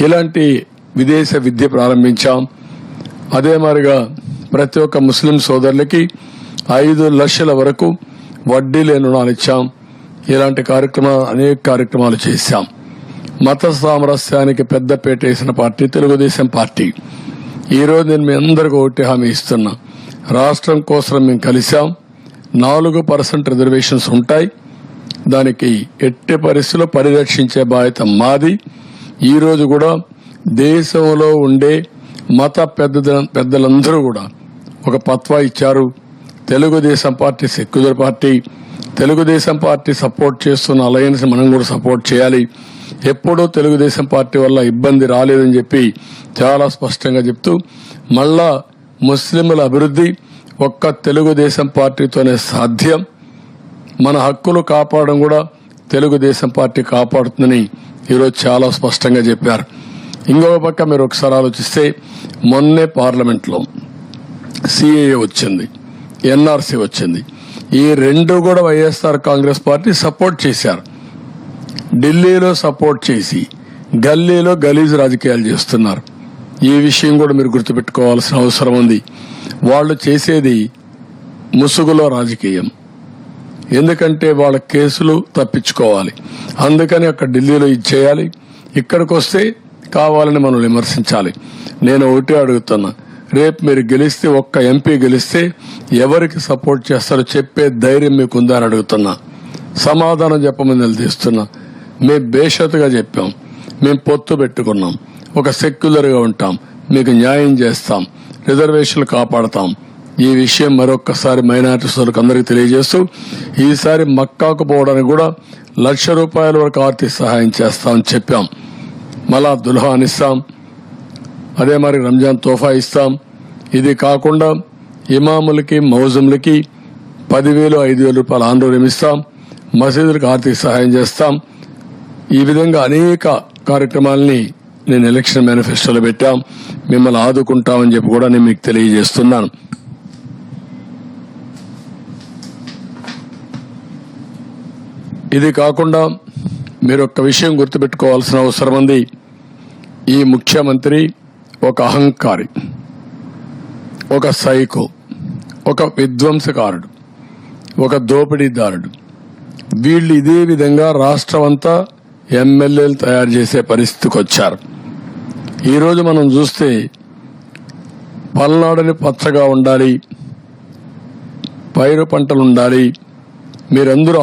ఇలాంటి విదేశ విద్య ప్రారంభించాం. అదే మాదిరిగా ప్రతి ఒక్క ముస్లిం సోదరులకి ఐదు లక్షల వరకు వడ్డీ లేని రుణాలు ఇచ్చాం. ఇలాంటి కార్యక్రమాలు అనేక కార్యక్రమాలు చేశాం. మత సామరస్యానికి పెద్దపేట వేసిన పార్టీ తెలుగుదేశం పార్టీ. ఈరోజు నేను మీ అందరికీ ఒకటి హామీ ఇస్తున్నా. రాష్ట్రం కోసం మేము కలిశాం. నాలుగు పర్సెంట్ రిజర్వేషన్స్ ఉంటాయి. దానికి ఎట్టి పరిస్థితుల్లో పరిరక్షించే బాధ్యత మాది. ఈరోజు కూడా దేశంలో ఉండే మత పెద్ద పెద్దలందరూ కూడా ఒక పత్వా ఇచ్చారు. Telugudesam party secular party Telugudesam party support చేస్తున్న అలయన్స్ మనం కూడా సపోర్ట్ చేయాలి. ఎప్పుడూ తెలుగుదేశం పార్టీ వల్ల ఇబ్బంది రాలేదని చెప్పి చాలా స్పష్టంగా చెప్తూ మళ్ళా ముస్లింల అభివృద్ధి ఒక్క తెలుగుదేశం పార్టీతోనే సాధ్యం. మన హక్కులు కాపాడడం కూడా తెలుగుదేశం పార్టీ కాపాడుతుందని ఈరోజు చాలా స్పష్టంగా చెప్పారు. ఇంకొక పక్క మీరు ఒకసారి ఆలోచిస్తే మొన్నే పార్లమెంట్లో సిఏఏ వచ్చింది ఎన్ఆర్సీ వచ్చింది. ఈ రెండు కూడా వైఎస్ఆర్ కాంగ్రెస్ పార్టీ సపోర్ట్ చేశారు. ఢిల్లీలో సపోర్ట్ చేసి గల్లీలో గలీజ్ రాజకీయాలు చేస్తున్నారు. ఈ విషయం కూడా మీరు గుర్తుపెట్టుకోవాల్సిన అవసరం ఉంది. వాళ్ళు చేసేది ముసుగులో రాజకీయం. ఎందుకంటే వాళ్ళ కేసులు తప్పించుకోవాలి. అందుకని అక్కడ ఢిల్లీలో ఇది చేయాలి. ఇక్కడికి వస్తే కావాలని మనం విమర్శించాలి. నేను ఒకటే అడుగుతున్నా. రేపు మీరు గెలిస్తే ఒక్క ఎంపీ గెలిస్తే ఎవరికి సపోర్ట్ చేస్తారో చెప్పే ధైర్యం మీకు ఉందని అని అడుగుతున్నా. సమాధానం చెప్పమని నిలదీస్తున్నా. మేము బేషతుగా చెప్పాం. మేము పొత్తు పెట్టుకున్నాం. ఒక సెక్యులర్గా ఉంటాం. మీకు న్యాయం చేస్తాం. రిజర్వేషన్లు కాపాడతాం. ఈ విషయం మరొక్కసారి మైనార్టీ సోదరులకు అందరికీ తెలియజేస్తూ ఈసారి మక్కాకు పోవడానికి కూడా లక్ష రూపాయల వరకు ఆర్థిక సహాయం చేస్తామని చెప్పాం. మళ్ళా దుల్హాన్ ఇస్తాం. అదే మరి రంజాన్ తోఫా ఇస్తాం. ఇది కాకుండా ఇమాములకి మౌజుములకి పదివేలు ఐదు వేల రూపాయలు ఆందోళన ఇస్తాం. మసీదులకు ఆర్థిక సహాయం చేస్తాం. ఈ విధంగా అనేక కార్యక్రమాలని నేను ఎలక్షన్ మేనిఫెస్టోలో పెట్టాం. మిమ్మల్ని ఆదుకుంటామని చెప్పి కూడా నేను మీకు తెలియజేస్తున్నాను. ఇది కాకుండా మీరు ఒక్క విషయం గుర్తుపెట్టుకోవాల్సిన అవసరం ఉంది. ఈ ముఖ్యమంత్రి ఒక అహంకారి ఒక సైకో ఒక విధ్వంసకారుడు ఒక దోపిడీదారుడు. వీళ్ళు ఇదే విధంగా రాష్ట్రం అంతా ఎమ్మెల్యేలు తయారు చేసే పరిస్థితికి వచ్చారు ఈరోజు మనం చూస్తే పల్నాడుని పచ్చగా ఉండాలి పైరు పంటలు ఉండాలి మీరందరూ